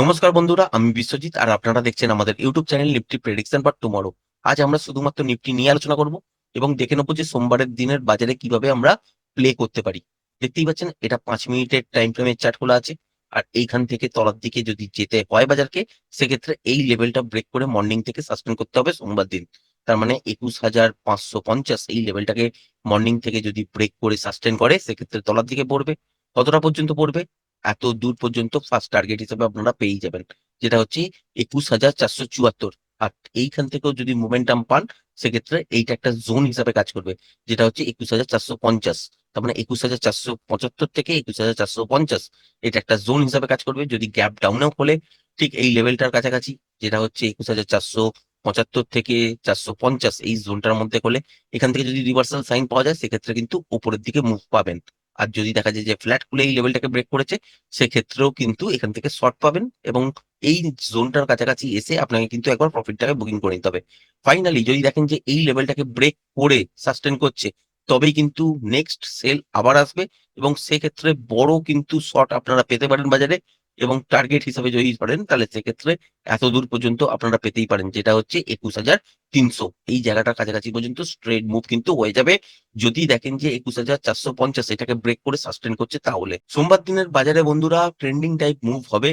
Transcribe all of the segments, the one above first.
নমস্কার বন্ধুরা, আমি বিশ্বজিৎ আর আপনারা দেখছেন আমাদের ইউটিউব চ্যানেল নিফটি প্রেডিকশন বা টুমরো। আজ আমরা শুধুমাত্র নিফটি নিয়ে আলোচনা করব এবং দেখে নেব যে সোমবারের দিনের বাজারে কীভাবে আমরা প্লে করতে পারি। দেখতেই পাচ্ছেন, এটা পাঁচ মিনিটের টাইম ফ্রেমের চার্ট খোলা আছে। আর এইখান থেকে তলার দিকে যদি যেতে হয় বাজারকে, সেক্ষেত্রে এই লেভেলটা ব্রেক করে মর্নিং থেকে সাসপেন্ড করতে হবে সোমবার দিন। তার মানে একুশ হাজার পাঁচশো পঞ্চাশ, এই লেভেলটাকে মর্নিং থেকে যদি ব্রেক করে সাস্টেন করে, সেক্ষেত্রে তলার দিকে পড়বে। কতটা পর্যন্ত পড়বে? এত দূর পর্যন্ত ফার্স্ট টার্গেট হিসেবে আপনারা পেয়ে যাবেন। যেটা হচ্ছে একুশ হাজার চারশো চুয়াত্তর। আর এইখান থেকেও যদি মোমেন্টাম পান, সেক্ষেত্রে এইটা একটা জোন হিসাবে কাজ করবে, যেটা হচ্ছে একুশ হাজার চারশো পঞ্চাশ। তার মানে একুশ হাজার চারশো পঁচাত্তর থেকে একুশ হাজার চারশো পঞ্চাশ, এটা একটা জোন হিসাবে কাজ করবে। যদি গ্যাপ ডাউনেও হলে ঠিক এই লেভেলটার কাছাকাছি, যেটা হচ্ছে একুশ হাজার চারশো পঁচাত্তর থেকে চারশো পঞ্চাশ, এই জোনটার মধ্যে হলে এখান থেকে যদি রিভার্সাল সাইন পাওয়া যায়, সেক্ষেত্রে কিন্তু উপরের দিকে মুভ পাবেন। আর যদি দেখা যায় যে ফ্ল্যাট খুলে এই লেভেলটাকে ব্রেক করেছে, সেক্ষেত্রেও কিন্তু এখান থেকে শর্ট পাবেন এবং এই জোনটার কাছাকাছি এসে আপনাকে কিন্তু একবার প্রফিটটাকে বুকিং করে নিতে হবে। ফাইনালি যদি দেখেন যে এই লেভেলটাকে ব্রেক করে সাস্টেন করছে, তবেই কিন্তু নেক্সট সেল আবার আসবে এবং সেক্ষেত্রে বড় কিন্তু শর্ট আপনারা পেতে পারেন বাজারে। এবং টার্গেট হিসাবে যদি করেন তাহলে সেক্ষেত্রে এত দূর পর্যন্ত আপনারা পেতেই পারেন, যেটা হচ্ছে একুশ হাজার তিনশো। এই জায়গাটার কাছাকাছি পর্যন্ত স্ট্রেট মুভ কিন্তু হয়ে যাবে। যদি দেখেন যে একুশ হাজার চারশো পঞ্চাশ এটাকে ব্রেক করে সাস্টেন করছে তাহলে। সোমবার দিনের বাজারে বন্ধুরা ট্রেন্ডিং টাইপ মুভ হবে।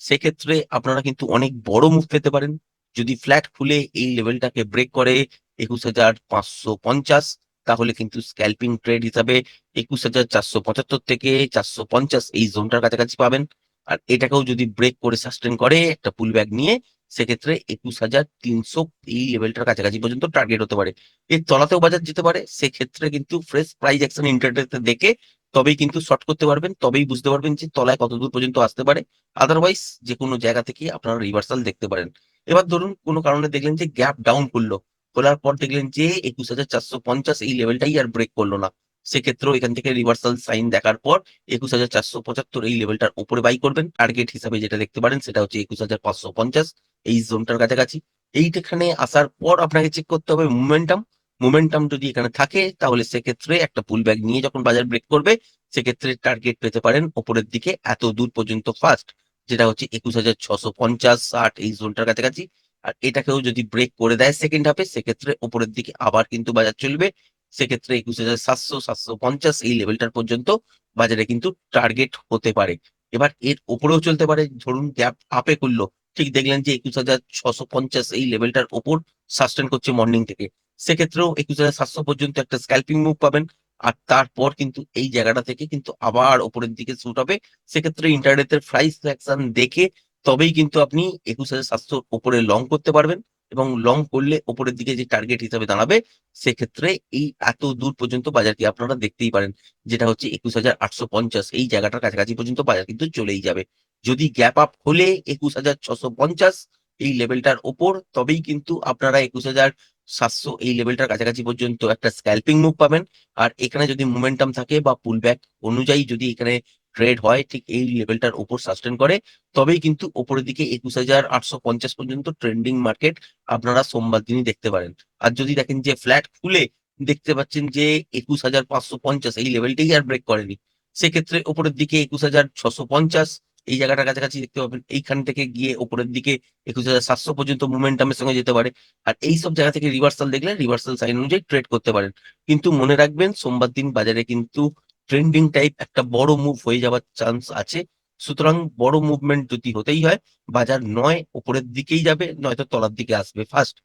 সেক্ষেত্রে আপনারা কিন্তু অনেক বড় মুভ পেতে পারেন। যদি ফ্ল্যাট খুলে এই লেভেলটাকে ব্রেক করে একুশ হাজার পাঁচশো পঞ্চাশ, তাহলে কিন্তু স্ক্যাল্পিং ট্রেড হিসাবে একুশ হাজার চারশো পঁচাত্তর থেকে চারশো পঞ্চাশ এই জোনটার কাছাকাছি পাবেন। আর এটাকেও যদি ব্রেক করে সাস্টেন করে, একটা পুল ব্যাগ নিয়ে, সেক্ষেত্রে একুশ হাজার তিনশো এই লেভেলটার কাছাকাছি পর্যন্ত টার্গেট হতে পারে। এর তলাতেও বাজার যেতে পারে, সেক্ষেত্রে কিন্তু ফ্রেশ প্রাইস অ্যাকশন ইন্টারনেটে দেখে তবেই কিন্তু শর্ট করতে পারবেন, তবেই বুঝতে পারবেন যে তলায় কত দূর পর্যন্ত আসতে পারে। আদারওয়াইজ যে কোনো জায়গা থেকে আপনারা রিভার্সাল দেখতে পারেন। এবার ধরুন কোনো কারণে দেখলেন যে গ্যাপ ডাউন করল, খোলার পর দেখলেন যে একুশ হাজার চারশো পঞ্চাশ এই লেভেলটাই আর ব্রেক করল না। সেক্ষেত্রেও এখান থেকে রিভার্সাল সাইন দেখার পর একুশ হাজার চারশো পঁচাত্তর এই লেভেলটার উপরে বাই করবেন। টার্গেট হিসাবে যেটা দেখতে পারেন সেটা হচ্ছে একুশ হাজার পাঁচশো পঞ্চাশ এই জোনটার কাছাকাছি। এইখানে আসার পর আপনাকে চেক করতে হবে মুভমেন্টাম মোমেন্টাম যদি এখানে থাকে তাহলে সেক্ষেত্রে একটা পুল ব্যাগ নিয়ে যখন বাজার ব্রেক করবে, সেক্ষেত্রে টার্গেট পেতে পারেন ওপরের দিকে এত দূর পর্যন্ত ফার্স্ট যেটা হচ্ছে একুশ হাজার ছশো পঞ্চাশ, ষাট এই জোনটার কাছাকাছি। আর এটাকেও যদি ব্রেক করে দেয় সেকেন্ড হাফে সেক্ষেত্রে ওপরের দিকে আবার কিন্তু বাজার চলবে। সেক্ষেত্রে একুশ হাজার সাতশো সাতশো পঞ্চাশ এই লেভেলটার পর্যন্ত বাজারে কিন্তু টার্গেট হতে পারে। এবার এর উপরেও চলতে পারে, ধরুন গ্যাপ আপে করল, ঠিক দেখলেন যে একুশ হাজার ছশো পঞ্চাশ এই লেভেলটার ওপর সাস্টেন করছে মর্নিং থেকে। সেক্ষেত্রেও একুশ হাজার সাতশো পর্যন্ত একটা স্ক্যাল্পিং মুভ পাবেন, আর তারপর কিন্তু এই জায়গাটা থেকে কিন্তু আবার ওপরের দিকে শুট হবে। সেক্ষেত্রে ইন্টারনেটের প্রাইস অ্যাকশন দেখে তবেই কিন্তু আপনি একুশ হাজার সাতশোর উপরে লং করতে পারবেন। এবং লং করলে ওপরের দিকে যে টার্গেট হিসাবে দাঁড়াবে, সেক্ষেত্রে এই এত দূর পর্যন্ত বাজারকে আপনারা দেখতেই পারেন, যেটা হচ্ছে একুশ হাজার আটশো পঞ্চাশ। এই জায়গাটার কাছাকাছি পর্যন্ত বাজার কিন্তু চলেই যাবে। যদি গ্যাপ আপ হলে একুশ হাজার ছশো পঞ্চাশ এই লেভেলটার ওপর, তবেই কিন্তু আপনারা একুশ হাজার সাতশো এই লেভেলটার কাছাকাছি পর্যন্ত একটা স্ক্যাল্পিং মুভ পাবেন। আর এখানে যদি মোমেন্টাম থাকে বা পুল ব্যাক অনুযায়ী যদি এখানে ট্রেড হয়, ঠিক এই লেভেলটার উপর সাস্টেন করে। তবেই কিন্তু ওপরের দিকে একুশ হাজার আটশো পঞ্চাশ পর্যন্ত ট্রেন্ডিং মার্কেট আপনারা সোমবার দিনই দেখতে পারেন। আর যদি দেখেন যে ফ্ল্যাট খুলে দেখতে পাচ্ছেন যে একুশ হাজার পাঁচশো পঞ্চাশ, এই লেভেলটাই আর ব্রেক করেনি। সেক্ষেত্রে ওপরের দিকে একুশ হাজার ছশো পঞ্চাশ, এই জায়গাটার কাছাকাছি দেখতে পাবেন। এইখান থেকে গিয়ে ওপরের দিকে একুশ হাজার সাতশো পর্যন্ত মুভমেন্টামের সঙ্গে যেতে পারে। আর এই সব জায়গা থেকে রিভার্সাল দেখলে রিভার্সাল সাইন অনুযায়ী ট্রেড করতে পারেন। কিন্তু মনে রাখবেন, সোমবার দিন বাজারে কিন্তু ট্রেন্ডিং টাইপ একটা বড় মুভ হয়ে যাওয়ার চান্স আছে। সুতরাং বড় মুভমেন্ট যদি হতেই হয়, বাজার নয়, উপরের দিকেই যাবে, নয়তো তলার দিকে আসবে ফার্স্ট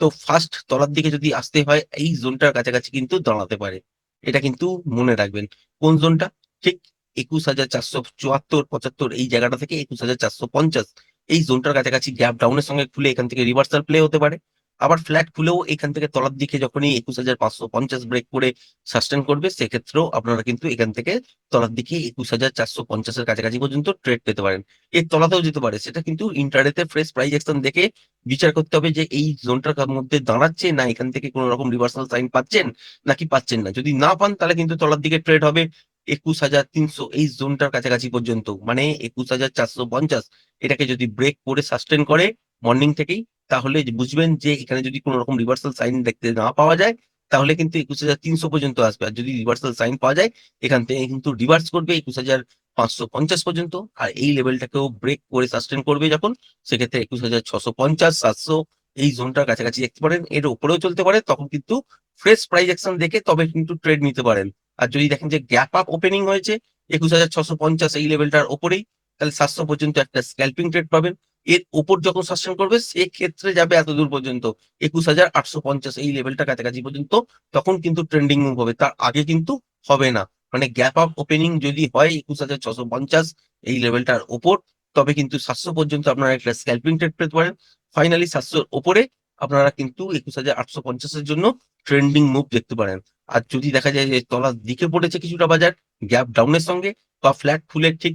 তো ফার্স্ট তলার দিকে যদি আসতে হয়, এই জোনটার কাছাকাছি কিন্তু দাঁড়াতে পারে। এটা কিন্তু মনে রাখবেন। কোন জোনটা? ঠিক একুশ হাজার চারশো চুয়াত্তর, পঁচাত্তর, এই জায়গাটা থেকে একুশ হাজার চারশো পঞ্চাশ। এই জোনটার কাছাকাছি গ্যাপ ডাউনের সঙ্গে খুলে এখান থেকে রিভার্সাল প্লে হতে পারে। আবার ফ্ল্যাট খুলেও এখান থেকে তলার দিকে যখনই একুশ হাজার পাঁচশো পঞ্চাশ ব্রেক করে সাস্টেন করবে, সেক্ষেত্রেও আপনারা কিন্তু এখান থেকে তলার দিকে একুশ হাজার চারশো পঞ্চাশের কাছাকাছি পর্যন্ত ট্রেড পেতে পারেন। এর তলাতেও যেতে পারে, সেটা কিন্তু ইন্টারনেটে ফ্রেশ প্রাইস অ্যাকশন দেখে বিচার করতে হবে যে এই জোনটার মধ্যে দাঁড়াচ্ছে না, এখান থেকে কোনো রকম রিভার্সাল সাইন পাচ্ছেন নাকি পাচ্ছেন না। যদি না পান, তাহলে কিন্তু তলার দিকে ট্রেড হবে একুশ হাজার তিনশো এই জোনটার কাছাকাছি পর্যন্ত। মানে একুশ হাজার চারশো পঞ্চাশ এটাকে যদি ব্রেক করে সাস্টেন করে মর্নিং থেকেই তাহলে বুঝবেন যে এখানে যদি কোনো রকম রিভার্সাল সাইন দেখতে না পাওয়া যায়, তাহলে কিন্তু একুশ হাজার তিনশো পর্যন্ত আসবে। আর যদি রিভার্সাল সাইন পাওয়া যায়, এখান থেকে কিন্তু রিভার্স করবে একুশ হাজার পাঁচশো পঞ্চাশ পর্যন্ত। আর এই লেভেলটাকেও ব্রেক করে সাস্টেন করবে যখন, সেক্ষেত্রে একুশ হাজার ছশো পঞ্চাশ, সাতশো, এই জোনটার কাছাকাছি দেখতে পারেন। এর উপরেও চলতে পারে, তখন কিন্তু ফ্রেশ প্রাইস অ্যাকশন দেখে তবে কিন্তু ট্রেড নিতে পারেন। আর যদি দেখেন যে গ্যাপ আপ ওপেনিং হয়েছে, একুশ হাজার ছশো পঞ্চাশ এই লেভেলটার ওপরেই, তাহলে সাতশো পর্যন্ত একটা স্ক্যাল্পিং ট্রেড পাবেন। এর উপর যখন সাস্টেন করবে, সেক্ষেত্রে যাবে এত দূর পর্যন্ত, একুশ হাজার আটশো পঞ্চাশ, এই লেভেলটা কাছাকাছি পর্যন্ত, তখন কিন্তু ট্রেন্ডিং মুভ হবে। তার আগে কিন্তু হবে না। মানে গ্যাপ আপ ওপেনিং যদি হয় একুশ হাজার ছশো পঞ্চাশ, এই লেভেলটার ওপর তবে কিন্তু সাতশো পর্যন্ত আপনারা একটা স্ক্যাল্পিং ট্রেড পেতে পারেন। ফাইনালি সাতশোর ওপরে আপনারা কিন্তু একুশ হাজার আটশো পঞ্চাশের জন্য ট্রেন্ডিং মুভ দেখতে পারেন। আর যদি দেখা যায় যে তলার দিকে পড়েছে কিছুটা বাজার গ্যাপ ডাউনের সঙ্গে, বা ফ্ল্যাট ফুলের ঠিক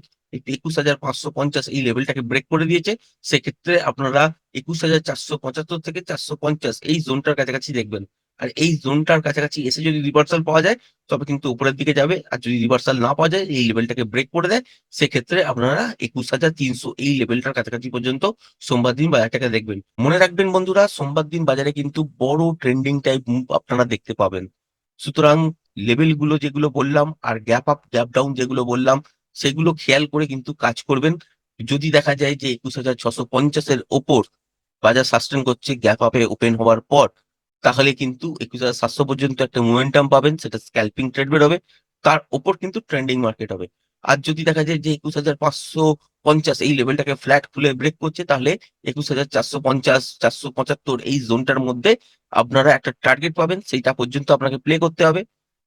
একুশ হাজার পাঁচশো পঞ্চাশ এই লেভেলটাকে ব্রেক করে দিয়েছে। সেক্ষেত্রে আপনারা একুশ হাজার চারশো পঁচাত্তর থেকে চারশো পঞ্চাশ এই জোনটার কাছাকাছি দেখবেন। আর এই জোনটার কাছাকাছি এসে যদি রিভার্সাল পাওয়া যায়, তবে কিন্তু উপরের দিকে যাবে। আর যদি রিভার্সাল না পাওয়া যায়, এই লেভেলটাকে ব্রেক করে দেয়। সেক্ষেত্রে আপনারা একুশ হাজার তিনশো এই লেভেলটার কাছাকাছি পর্যন্ত সোমবার দিন বাজারটাকে দেখবেন। মনে রাখবেন বন্ধুরা, সোমবার দিন বাজারে কিন্তু বড় ট্রেন্ডিং টাইপ মুভ আপনারা দেখতে পাবেন। সুতরাং লেভেলগুলো যেগুলো বললাম, আর গ্যাপ আপ গ্যাপ ডাউন যেগুলো বললাম সেগুলো খেয়াল করে কিন্তু কাজ করবেন। যদি দেখা যায় যে একুশ হাজার ছশো পঞ্চাশের ওপর বাজার সাস্টেন করছে, গ্যাপ আপে ওপেন হওয়ার পর, তাহলে কিন্তু একুশ হাজার সাতশো পর্যন্ত একটা মোমেন্টাম পাবেন, সেটা স্ক্যাল্পিং ট্রেড বেরোবে, তার ওপর কিন্তু ট্রেন্ডিং মার্কেট হবে। আর যদি দেখা যায় যে একুশ হাজার পাঁচশো পঞ্চাশ এই লেভেলটাকে ফ্ল্যাট খুলে ব্রেক করছে, তাহলে একুশ হাজার চারশো পঞ্চাশ, চারশো পঁচাত্তর এই জোনটার মধ্যে আপনারা একটা টার্গেট পাবেন, সেইটা পর্যন্ত আপনাকে প্লে করতে হবে।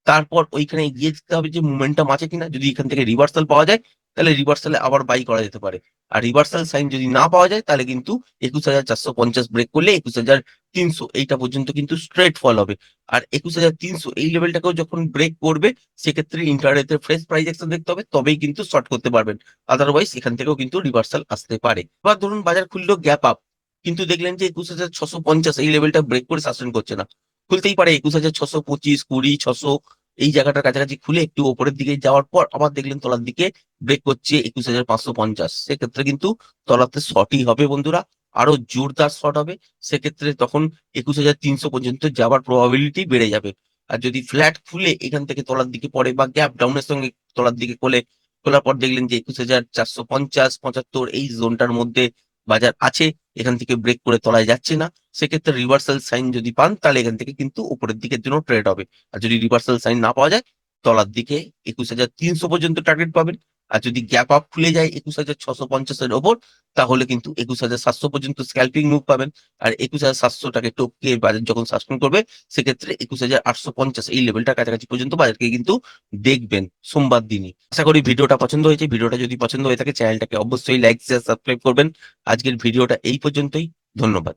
তারপর ওইখানে গিয়ে যেতে হবে যে মোমেন্টাম আছে কিনা। যদি এখান থেকে রিভার্সাল পাওয়া যায়, তাহলে রিভার্সালে আবার বাই করা যেতে পারে। আর রিভার্সাল সাইন যদি না পাওয়া যায়, তাহলে কিন্তু একুশ হাজার চারশো পঞ্চাশ ব্রেক করলে একুশ হাজার তিনশো এইটা পর্যন্ত কিন্তু স্ট্রেট ফল হবে। আর একুশ হাজার তিনশো এই লেভেলটাকেও যখন ব্রেক করবে, সেক্ষেত্রে ইন্টারনেটে ফ্রেশ প্রাইস অ্যাকশন দেখতে হবে, তবেই কিন্তু শর্ট করতে পারবেন। আদারওয়াইজ এখান থেকেও কিন্তু রিভার্সাল আসতে পারে। বা ধরুন বাজার খুললো গ্যাপ আপ কিন্তু দেখলেন যে একুশ হাজার ছশো পঞ্চাশ এই লেভেলটা ব্রেক করে সাস্টেন করছে না। খুলতেই পারে, একুশ হাজার ছশো পঁচিশ, কুড়ি, ছশো, এই জায়গাটার কাছাকাছি খুলে একটু ওপরের দিকে যাওয়ার পর আবার দেখলেন তলার দিকে ব্রেক করছে একুশ হাজার পাঁচশো পঞ্চাশ। সেক্ষেত্রে কিন্তু তলাতে শর্টই হবে বন্ধুরা, আরও জোরদার শর্ট হবে। সেক্ষেত্রে তখন একুশ হাজার তিনশো পর্যন্ত যাওয়ার প্রবাবিলিটি বেড়ে যাবে। আর যদি ফ্ল্যাট খুলে এখান থেকে তলার দিকে পড়ে বা গ্যাপ ডাউনের সঙ্গে তলার দিকে খোলে, খোলার পর দেখলেন যে একুশ হাজার চারশো পঞ্চাশ, পঁচাত্তর এই জোনটার মধ্যে বাজার আছে, এখান থেকে ব্রেক করে তলায় যাচ্ছে না, সেক্ষেত্রে রিভার্সাল সাইন যদি পান, তাহলে এখান থেকে কিন্তু উপরের দিকের জন্য ট্রেড হবে। আর যদি রিভার্সাল সাইন না পাওয়া যায়, তলার দিকে একুশ হাজার তিনশো পর্যন্ত টার্গেট পাবেন। আর যদি গ্যাপ আপ খুলে যায় একুশ হাজার ছশো পঞ্চাশের ওপর, তাহলে কিন্তু একুশ হাজার সাতশো পর্যন্ত স্ক্যাল্পিং মুভ পাবেন। আর একুশ হাজার সাতশোটাকে টপকে বাজার যখন সাস্টেন করবে, সেক্ষেত্রে একুশ হাজার আটশো পঞ্চাশ এই লেভেলটা কাছাকাছি পর্যন্ত বাজারকে কিন্তু দেখবেন সোমবার দিনই। আশা করি ভিডিওটা পছন্দ হয়েছে। ভিডিওটা যদি পছন্দ হয়ে থাকে চ্যানেলটাকে অবশ্যই লাইক শেয়ার সাবস্ক্রাইব করবেন। আজকের ভিডিওটা এই পর্যন্তই। ধন্যবাদ।